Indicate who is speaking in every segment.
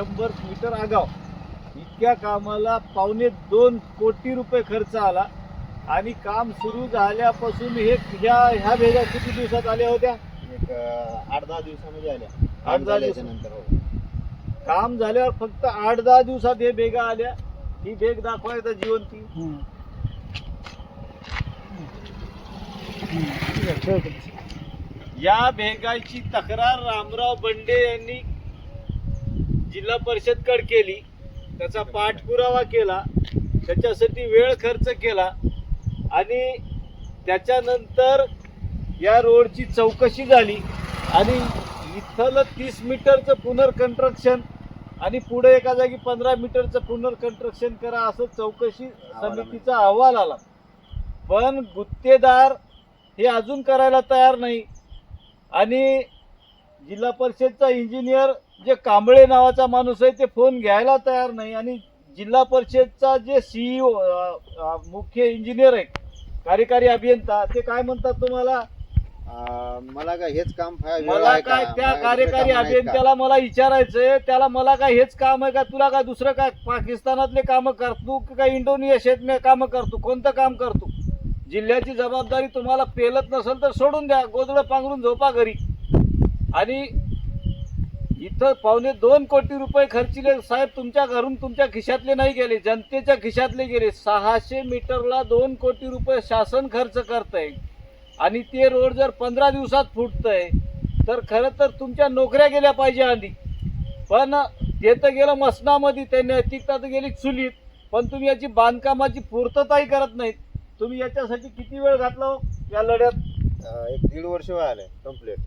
Speaker 1: शंभर मीटर आगाव. इतक्या कामाला पावणे दोन कोटी रुपये खर्च आला. आणि काम सुरू झाल्यापासून हे ह्या ह्या भेगा किती दिवसात आल्या होत्या?
Speaker 2: एक आठ दहा दिवसामध्ये आल्या.
Speaker 1: दहा
Speaker 2: आठ झाल्याच्यानंतर हो.
Speaker 1: काम झाल्यावर फक्त आठ दहा दिवसात हे भेगा आल्या. ही भेग दाखवायचं जिवंती या भेगाची तक्रार रामराव बंडे यांनी जिल्हा परिषदकडे केली त्याचा पाठपुरावा केला त्याच्यासाठी वेळ खर्च केला आणि त्याच्यानंतर या रोडची चौकशी झाली आणि इथलं तीस मीटरचं पुनर्कन्स्ट्रक्शन आणि पुढे एका जागी पंधरा मीटरचं पुनर्कन्स्ट्रक्शन करा असं चौकशी समितीचा अहवाल आला. पण गुत्तेदार हे अजून करायला तयार नाही. आणि जिल्हा परिषदचा इंजिनियर जे कांबळे नावाचा माणूस आहे ते फोन घ्यायला तयार नाही आणि जिल्हा परिषदचा जे सीईओ मुख्य इंजिनियर आहे कार्यकारी अभियंता ते काय म्हणतात तुम्हाला?
Speaker 2: मला काय हेच काम
Speaker 1: मला? काय त्या कार्यकारी? अभियंत्याला मला विचारायचंय त्याला मला काय हेच काम आहे का? तुला काय दुसरं काय? पाकिस्तानातले काम करतो की काय इंडोनेशियात काम करतो कोणतं काम करतो? जिल्ह्याची जबाबदारी तुम्हाला पेलत नसेल तर सोडून द्या गोदडं पांघरून झोपा घरी. आणि इथं पावणे दोन कोटी रुपये खर्चिले साहेब तुमच्या घरून तुमच्या खिशातले नाही गेले जनतेच्या खिशातले गेले. सहाशे मीटरला दोन कोटी रुपये शासन खर्च करतंय. आणि ते रोड जर पंधरा दिवसात फुटतंय तर खरं तर तुमच्या नोकऱ्या गेल्या पाहिजे आधी. पण ते तर गेलं मसनामध्ये ते नैतिकता तर गेली चुलीत. पण तुम्ही याची बांधकामाची पूर्तताही करत नाहीत. तुम्ही याच्यासाठी किती वेळ घातला हो या लढ्यात?
Speaker 2: एक दीड वर्ष व्हायला कंप्लीट.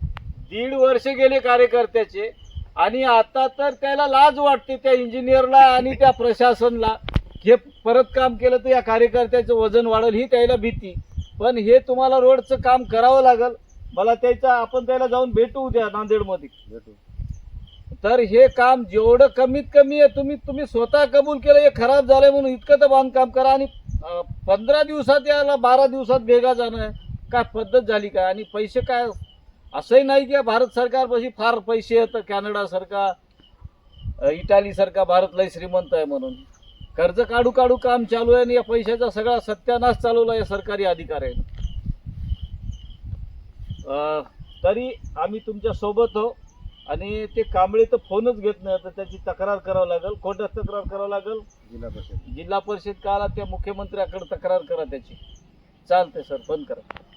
Speaker 1: दीड वर्ष गेले कार्यकर्त्याचे आणि आता तर त्याला लाज वाटते त्या इंजिनियरला आणि त्या प्रशासनला. हे परत काम केलं तर या कार्यकर्त्याचं वजन वाढेल ही त्याला भीती. पण हे तुम्हाला रोडचं काम करावं लागेल. मला त्याचा आपण त्याला जाऊन भेटू द्या नांदेडमध्ये.
Speaker 2: भेटू.
Speaker 1: तर हे काम जेवढं कमीत कमी आहे तुम्ही तुम्ही स्वतः कबूल केलं हे खराब झालंय म्हणून इतकं तर बांधकाम करा आणि पंधरा दिवसात याला बारा दिवसात भेगा जाणं आहे. काय पद्धत झाली काय? आणि पैसे काय असंही नाही की भारत सरकारपाशी फार पैसे येतं कॅनडासारखा अं, इटालीसारखा भारत लय श्रीमंत आहे म्हणून. कर्ज काढू काढू काम चालू आहे आणि या पैशाचा सगळा सत्यानाश चालवला या सरकारी अधिकाऱ्याने. तरी आम्ही तुमच्यासोबत हो आणि ते कांबळे तर फोनच घेत नाही तर त्याची तक्रार करावं लागेल. कोणत्या तक्रार करावं लागेल?
Speaker 2: जिल्हा परिषद.
Speaker 1: जिल्हा परिषद काला त्या मुख्यमंत्र्याकडे तक्रार करा त्याची. चालते सर. बंद करा.